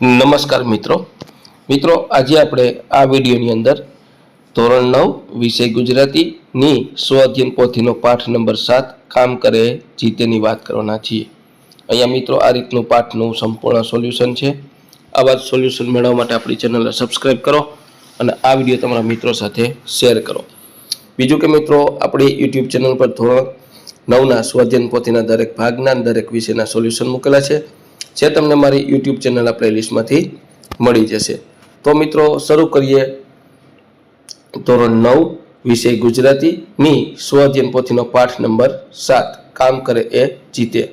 નમસ્કાર મિત્રો. મિત્રો, આજે આપણે આ વિડીયોની અંદર ધોરણ નવ, વિષય ગુજરાતીની સ્વ અધ્યયન પોથીનો પાઠ નંબર સાત, કામ કરે, જીતેની વાત કરવાના છીએ. અહીંયા મિત્રો, આ રીતનું પાઠનું સંપૂર્ણ સોલ્યુશન છે. આવા જ સોલ્યુશન મેળવવા માટે આપણી ચેનલને સબસ્ક્રાઈબ કરો અને આ વીડિયો તમારા મિત્રો સાથે શેર કરો. બીજું કે મિત્રો, આપણી યુટ્યુબ ચેનલ પર ધોરણ નવના સ્વાધ્યાયન પોથીના દરેક ભાગના દરેક વિષયના સોલ્યુશન મૂકેલા છે. જે તમને મારી યુટ્યુબ ચેનલના પ્લેલિસ્ટમાંથી મળી જશે. તો મિત્રો, શરૂ કરીએ. ધોરણ નવ, વિષય ગુજરાતીની સ્વાધ્યાયન પોથીનો પાઠ નંબર સાત. કામ કરે એ, જીતે.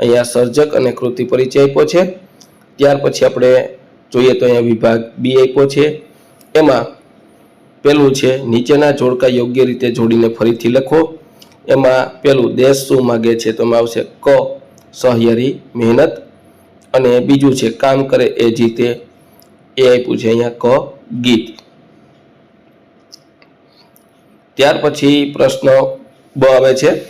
અહીંયા સર્જક અને કૃતિ પરિચય આપ્યો છે. ત્યાર પછી આપણે જોઈએ તો અહીંયા વિભાગ બી આપ્યો છે. એમાં પેલું છે, નીચેના જોડકા યોગ્ય રીતે જોડીને ફરીથી લખો. એમાં પેલું, દેશ શું માગે છે? તો આવશે, ક, સહિયારી, મહેનત અને બીજું છે, કામ કરે એ જીતે એ આપ્યું છે અહીંયા ક, ગીત. ત્યાર પછી પ્રશ્ન બ આવે છે.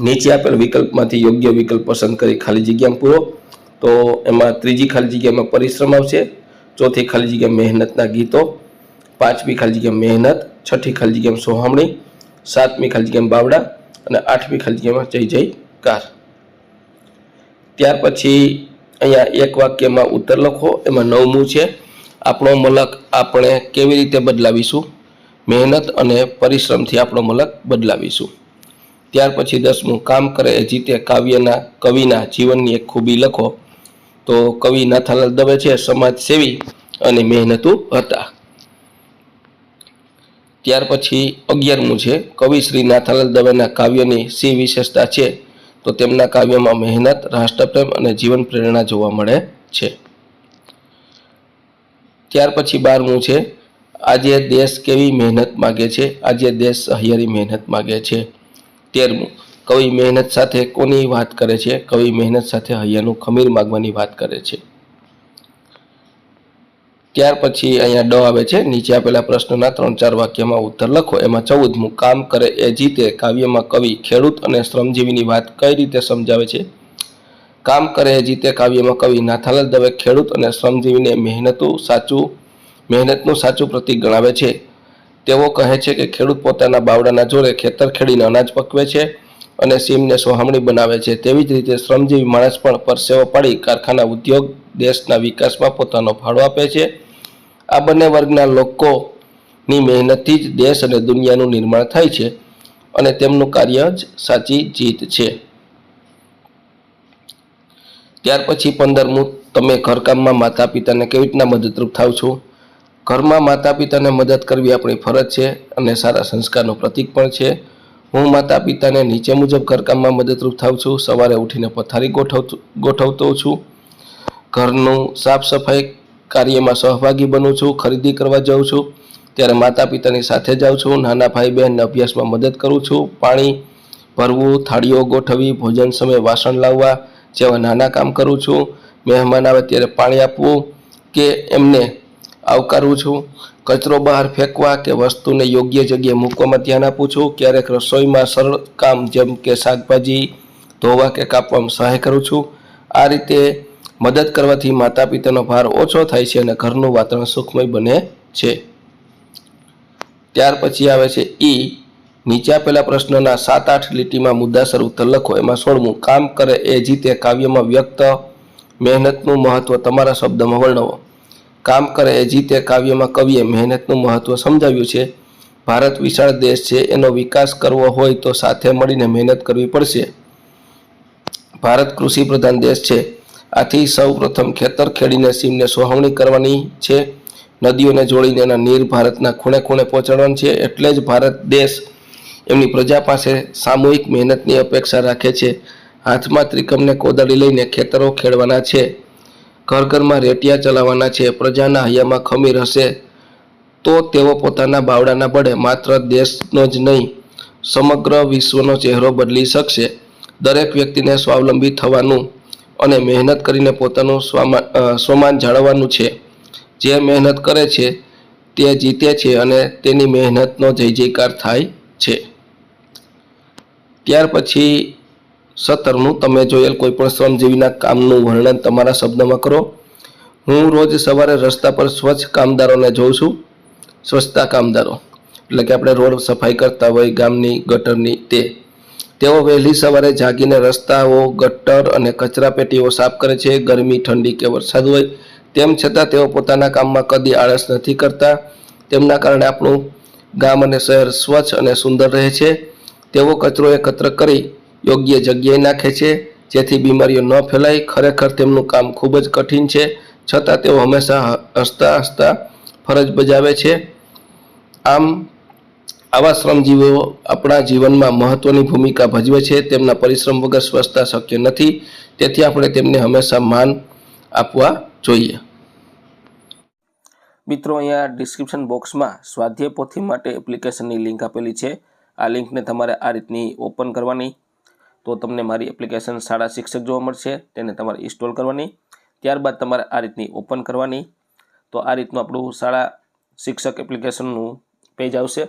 નીચે આપેલ વિકલ્પમાંથી યોગ્ય વિકલ્પ પસંદ કરી ખાલી જગ્યામાં પૂરો. તો એમાં ત્રીજી ખાલી જગ્યામાં પરિશ્રમ આવશે. ચોથી ખાલી જગ્યા મહેનતના ગીતો. પાંચમી ખાલી જગ્યા મહેનત. છઠ્ઠી ખાલી જગ્યામાં સોહામણી. સાતમી ખાલી જગ્યામાં બાવડા. અને આઠમી ખાલી જગ્યામાં જય જયકાર. ત્યાર પછી અહીંયા એક વાક્યમાં ઉત્તર લખો, એમાં નવમું છે, આપણો મલક આપણે કેવી રીતે બદલાવીશું? મહેનત અને પરિશ્રમથી આપણો મલક બદલાવીશું. ત્યાર પછી દસમું, કામ કરે એ જીતે કાવ્યના, કવિના જીવનની એક ખૂબી લખો. તો કવિ નાથાલાલ દવે છે, સમાજ સેવી અને મહેનતુ હતા. ત્યાર પછી અગિયારમું છે, કવિ શ્રી નાથાલાલ દવેના કાવ્યની સી વિશેષતા છે? તો તેમના કાવ્યમાં મહેનત, રાષ્ટ્રપ્રેમ અને જીવન પ્રેરણા જોવા મળે છે. ત્યાર પછી બારમું છે, આજે દેશ કેવી મહેનત માગે છે? આજે દેશ સહિયારી મહેનત માગે છે. તેરમું, કવિ મહેનત સાથે કોની વાત કરે છે? કવિ મહેનત સાથે હૈયાનું ખમીર માગવાની વાત કરે છે. ત્યાર પછી અહીંયા ડ આવે છે. નીચે આપેલા પ્રશ્નના ત્રણ ચાર વાક્યમાં ઉત્તર લખો. એમાં ચૌદમું કામ કરે એ જીતે, કાવ્યમાં કવિ, ખેડૂત અને શ્રમજીવીની વાત કઈ રીતે સમજાવે છે? કામ કરે એ જીતે, કાવ્યમાં કવિ, નાથાલાલ દવે, ખેડૂત અને શ્રમજીવીને મહેનતું સાચું, મહેનતનું સાચું પ્રતીક ગણાવે છે. તેઓ કહે છે કે ખેડૂત પોતાના બાવડાના જોરે ખેતર ખેડીને અનાજ પકવે છે અને સીમને સોહામણી બનાવે છે. તેવી જ રીતે શ્રમજીવી માણસ પણ પરસેવો પાડી કારખાના ઉદ્યોગ દેશના વિકાસમાં પોતાનો ફાળો આપે છે. આ બંને વર્ગના લોકોની મહેનતથી જ દેશ અને દુનિયાનું નિર્માણ થાય છે અને તેમનું કાર્ય જ સાચી જીત છે. ત્યાર પછી પંદરમું તમે ઘરકામમાં માતા પિતાને કેવી રીતના મદદરૂપ થાવ છો? ઘરમાં માતા પિતાને મદદ કરવી આપણી ફરજ છે અને સારા સંસ્કારનું પ્રતીક પણ છે. હું માતા પિતાને નીચે મુજબ ઘરકામમાં મદદરૂપ થાવ છું. સવારે ઉઠીને પથારી ગોઠવતો ગોઠવતો છું. ઘરનું સાફ સફાઈ કાર્યમાં સહભાગી બનું છું, ખરીદી કરવા જાઉં છું, ત્યારે માતા પિતાની સાથે જાઉં છું, નાના ભાઈ બહેનને અભ્યાસમાં મદદ કરું છું, પાણી ભરવું, થાળીઓ ગોઠવવી, ભોજન સમયે વાસણ લાવવા જેવા નાના કામ કરું છું. મહેમાન આવે ત્યારે પાણી આપવું કે એમને આવકારું છું. કચરો બહાર ફેંકવા કે વસ્તુને યોગ્ય જગ્યાએ મૂકવામાં ધ્યાન આપું છું. ક્યારેક રસોઈમાં સરળ કામ જેમ કે શાકભાજી ધોવા કે કાપવામાં સહાય કરું છું. આ રીતે મદદ કરવાથી માતા પિતાનો ભાર ઓછો થાય છે અને ઘરનું વાતાવરણ સુખમય બને છે. ત્યાર પછી આવે છે ઈ. નીચે આપેલા પ્રશ્નના સાત આઠ લીટીમાં મુદ્દાસર ઉત્તર લખો. એમાં સોળમું, કામ કરે એ જીતે કાવ્યમાં વ્યક્ત મહેનતનું મહત્વ તમારા શબ્દમાં વર્ણવો. કામ કરે એ જીતે કાવ્યમાં કવિએ મહેનતનું મહત્વ સમજાવ્યું છે. ભારત વિશાળ દેશ છે, એનો વિકાસ કરવો હોય તો સાથે મળીને મહેનત કરવી પડશે. ભારત કૃષિ પ્રધાન દેશ છે. આથી સૌ પ્રથમ ખેતર ખેડીને સીમને સોહવણી કરવાની છે. નદીઓને જોડીને એના નીર ભારતના ખૂણે ખૂણે પહોંચાડવાનું છે. એટલે જ ભારત દેશ એમની પ્રજા પાસે સામૂહિક મહેનતની અપેક્ષા રાખે છે. હાથમાં ત્રિકમને કોદાળી લઈને ખેતરો ખેડવાના છે. ઘર ઘરમાં રેટિયા ચલાવવાના છે. પ્રજાના હૈયામાં ખમીર હશે તો તેઓ પોતાના બાવડાના બળે માત્ર દેશનો જ નહીં, સમગ્ર વિશ્વનો ચહેરો બદલી શકશે. દરેક વ્યક્તિને સ્વાવલંબી થવાનું અને મહેનત કરીને પોતાનું સ્વામાન સ્વમાન જાળવવાનું છે. જે મહેનત કરે છે, તે જીતે છે અને તેની મહેનતનો જય જયકાર થાય છે. ત્યાર પછી સત્તરનું તમે જોયેલ કોઈપણ શ્રમજીવીના કામનું વર્ણન તમારા શબ્દમાં કરો. હું રોજ સવારે રસ્તા પર સ્વચ્છ કામદારોને જોઉં છું. સ્વચ્છતા કામદારો, એટલે કે આપણે રોડ સફાઈ કરતા હોય ગામની, ગટરની, તે તેઓ વહેલી સવારે જાગીને રસ્તાઓ, ગટર અને કચરા પેટીઓ સાફ કરે છે. ગરમી, ઠંડી કે વરસાદ હોય તેમ છતાં તેઓ પોતાના કામમાં કદી આળસ નથી કરતા. તેમના કારણે આપણું ગામ અને શહેર સ્વચ્છ અને સુંદર રહે છે. તેઓ કચરો એકત્ર કરી યોગ્ય જગ્યાએ નાખે છે, જેથી બીમારીઓ ન ફેલાય. ખરેખર તેમનું કામ ખૂબ જ કઠિન છે, છતાં તેઓ હંમેશા હસતા હસતા ફરજ બજાવે છે. આમ આવા શ્રમજીવીઓ આપણા જીવનમાં મહત્વની ભૂમિકા ભજવે છે, તેમના પરિશ્રમ વગર સ્વચ્છતા શક્ય નથી, તેથી આપણે તેમને હંમેશા માન આપવા જોઈએ. મિત્રો, અહીંયા ડિસ્ક્રિપ્શન બોક્સમાં સ્વાધ્યાય પોથી માટે એપ્લિકેશનની લિંક આપેલી છે. આ લિંકને તમારે આ રીતની ઓપન કરવાની. તો તમને મારી એપ્લિકેશન શાળા શિક્ષક જોવા મળશે, તેને તમારે ઇન્સ્ટોલ કરવાની. ત્યારબાદ તમારે આ રીતની ઓપન કરવાની. તો આ રીતનું આપણું શાળા શિક્ષક એપ્લિકેશનનું પેજ આવશે.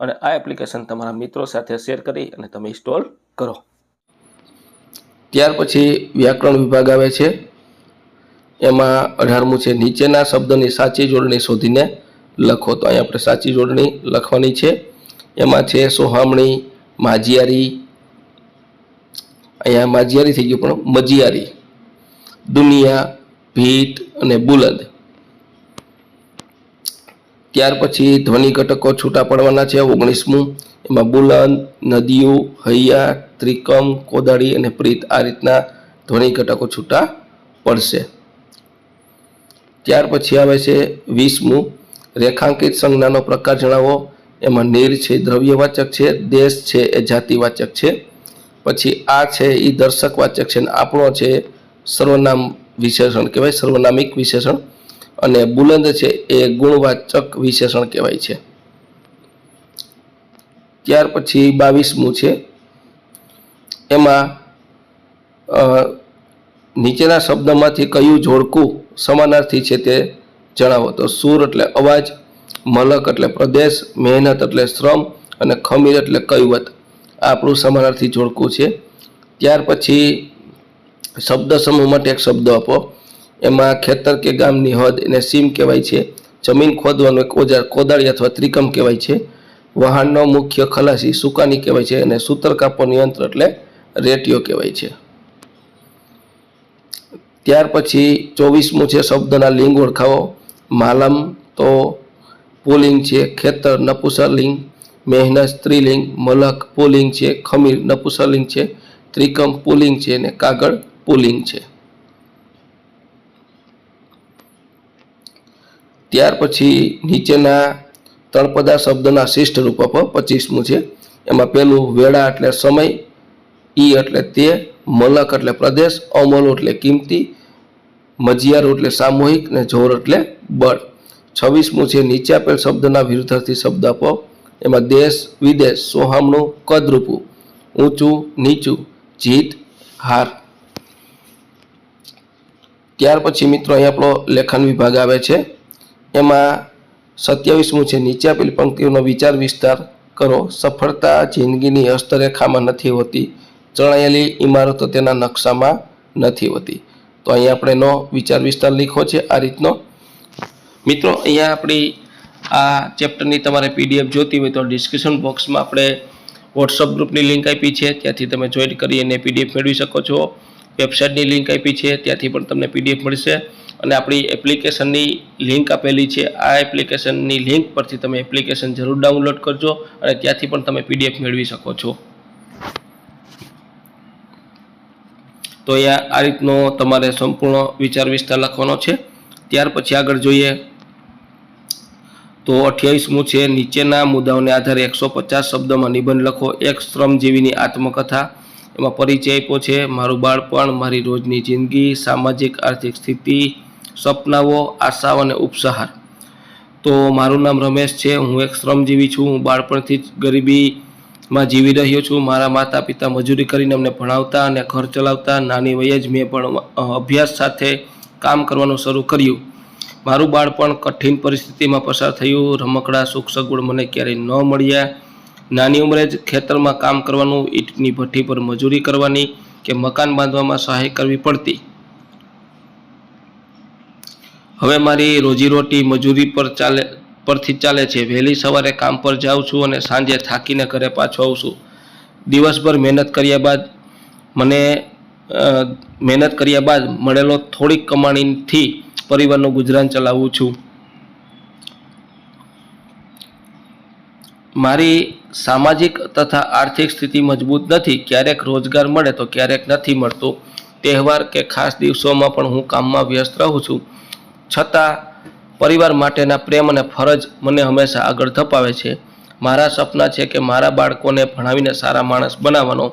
અને આ એપ્લિકેશન તમારા મિત્રો સાથે શેર કરી અને તમે ઇન્સ્ટોલ કરો. ત્યાર પછી વ્યાકરણ વિભાગ આવે છે. એમાં અઢારમું છે, નીચેના શબ્દની સાચી જોડણી શોધીને લખો. તો અહીંયા આપણે સાચી જોડણી લખવાની છે. એમાં છે સોહામણી, માજિયારી. અહીંયા માજિયારી થઈ ગયું પણ મજિયારી. દુનિયા, ભીત અને બુલંદ. ત્યાર પછી ધ્વનિ ઘટકો છૂટા પડવાના છે ઓગણીસમું. એમાં બુલંદ, નદીઓ, હૈયા, ત્રિકમ, કોદાળી અને પ્રીત આ રીતના ધ્વનિ ઘટકો છૂટા પડશે. ત્યાર પછી આવે છે વીસમું. રેખાંકિત સંજ્ઞાનો પ્રકાર જણાવો. એમાં નીર છે, દ્રવ્યવાચક છે, દેશ છે, એ જાતિવાચક છે. પછી આ છે એ દર્શકવાચક છે અને આપણો છે સર્વનામ વિશેષણ. કહેવાય સર્વનામિક વિશેષણ. અને બુલંદ છે એ ગુણવાચક વિશેષણ કહેવાય છે. ત્યાર પછી બાવીસમું છે. એમાં નીચેના શબ્દમાંથી કયું જોડકું સમાનાર્થી છે તે જણાવો. તો સૂર એટલે અવાજ, મલક એટલે પ્રદેશ, મહેનત એટલે શ્રમ અને ખમીર એટલે કૈવત. આપણું સમાનાર્થી જોડકું છે. ત્યાર પછી શબ્દ સમૂહ માટે એક શબ્દ આપો. એમાં ખેતર કે ગામની હદ એને સીમ કહેવાય છે. જમીન ખોદવાનું એક ઓજાર કોદાળી અથવા ત્રિકમ કહેવાય છે. વાહનનો મુખ્ય ખલાસી સુકાની કહેવાય છે અને સૂતર કાપવાનું યંત્ર એટલે રેટિયો કહેવાય છે. ત્યાર પછી ચોવીસમું છે શબ્દના લિંગ ઓળખાવો. માલમ તો પુલિંગ છે ખેતર નપુસરલિંગ મેહનત સ્ત્રીલિંગ. મલક પુલિંગ છે ખમીર નપુસરલિંગ છે. ત્રિકમ પુલિંગ છે અને કાગળ પુલિંગ છે. ત્યાર પછી નીચેના તળપદા શબ્દના શિષ્ટ રૂપ પચીસમું છે. એમાં પહેલું વેળા એટલે સમય, ઈ એટલે તે, મલક એટલે પ્રદેશ, અમલો એટલે કિંમતી, મજિયારો એટલે સામૂહિક ને જોર એટલે બળ. છવ્વીસમું છે નીચે આપેલ શબ્દના વિરુદ્ધાર્થી શબ્દ આપો એમાં દેશ, વિદેશ, સોહામણું, કદરૂપું, ઊંચું, નીચું, જીત, હાર. ત્યાર પછી મિત્રો અહીં આપણો લેખન વિભાગ આવે છે. એમાં સત્યાવીસમું છે, નીચે આપેલી પંક્તિઓનો વિચાર વિસ્તાર કરો. સફળતા જિંદગીની હસ્તરેખામાં નથી હોતી. ચણાયેલી ઇમારતો તેના નકશામાં નથી હોતી. તો અહીંયા આપણે એનો વિચાર વિસ્તાર લીખો છે આ રીતનો. મિત્રો, અહીંયા આપણી આ ચેપ્ટરની તમારે પીડીએફ જોતી હોય તો ડિસ્ક્રિપ્શન બોક્સમાં આપણે વોટ્સઅપ ગ્રુપની લિંક આપી છે. ત્યાંથી તમે જોઈન કરી અને પીડીએફ મેળવી શકો છો. વેબસાઇટની લિંક આપી છે. ત્યાંથી પણ તમને પીડીએફ મળશે. અને આપણી એપ્લિકેશનની લિંક આપેલી છે. આ એપ્લિકેશનની લિંક પરથી તમે એપ્લિકેશન જરૂર ડાઉનલોડ કરજો અને ત્યાંથી પણ તમે પીડીએફ મેળવી શકો છો. તો અહીંયા આ રીતનો તમારે સંપૂર્ણ વિચાર વિસ્તાર લખવાનો છે. ત્યાર પછી આગળ જોઈએ. તો અઠ્યાવીસમું છે. નીચેના મુદ્દાઓને આધારે એકસો પચાસ શબ્દોમાં નિબંધ લખો. એક શ્રમજીવીની આત્મકથા. એમાં પરિચય આપ્યો છે. મારું બાળપણ, મારી રોજની જિંદગી, સામાજિક, આર્થિક સ્થિતિ સપનાઓ, આશાઓ અને ઉપસાહાર. તો મારું નામ રમેશ છે. હું એક શ્રમજીવી છું. હું બાળપણથી જ ગરીબીમાં જીવી રહ્યો છું. મારા માતા પિતા મજૂરી કરીને અમને ભણાવતા અને ઘર ચલાવતા. નાની વયે જ મેં પણ અભ્યાસ સાથે કામ કરવાનું શરૂ કર્યું. મારું બાળપણ કઠિન પરિસ્થિતિમાં પસાર થયું. રમકડા સુખ સગવડ મને ક્યારેય ન મળ્યા. નાની ઉંમરે જ ખેતરમાં કામ કરવાનું, ઈંટની ભઠ્ઠી પર મજૂરી કરવાની કે મકાન બાંધવામાં સહાય કરવી પડતી. હવે મારી રોજીરોટી મજૂરી પર ચાલે, પરથી ચાલે છે. વહેલી સવારે કામ પર જાઉં છું અને સાંજે થાકીને ઘરે પાછો આવું છું. દિવસભર મહેનત કર્યા બાદ મને મહેનત કર્યા બાદ મળેલો થોડીક કમાણીથી પરિવારનું ગુજરાન ચલાવું છું. મારી સામાજિક તથા આર્થિક સ્થિતિ મજબૂત નથી. ક્યારેક રોજગાર મળે તો ક્યારેક નથી મળતો. તહેવાર કે ખાસ દિવસોમાં પણ હું કામમાં વ્યસ્ત રહું છું. છતાં પરિવાર માટેના પ્રેમ અને ફરજ મને હંમેશા આગળ ધપાવે છે. મારા સપના છે કે મારા બાળકોને ભણાવીને સારા માણસ બનાવવાનો.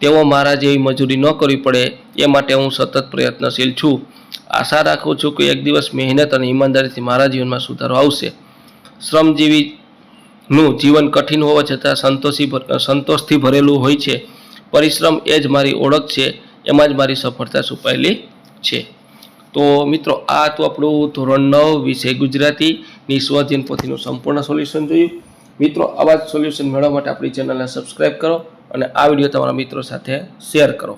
તેઓ મારા જેવી મજૂરી ન કરવી પડે, એ માટે હું સતત પ્રયત્નશીલ છું. આશા રાખું છું કે એક દિવસ મહેનત અને ઈમાનદારીથી મારા જીવનમાં સુધારો આવશે. શ્રમજીવીનું જીવન કઠિન હોવા છતાં સંતોષી સંતોષથી ભરેલું હોય છે. પરિશ્રમ એ જ મારી ઓળખ છે, એમાં જ મારી સફળતા છુપાયેલી છે. તો મિત્રો, આ તો આપણું ધોરણ નવ વિષય ગુજરાતીની સ્વધ્યન પોથીનું સંપૂર્ણ સોલ્યુશન જોયું. મિત્રો, આવા જ સોલ્યુશન મેળવવા માટે આપણી ચેનલને સબસ્ક્રાઈબ કરો અને આ વીડિયો તમારા મિત્રો સાથે શેર કરો.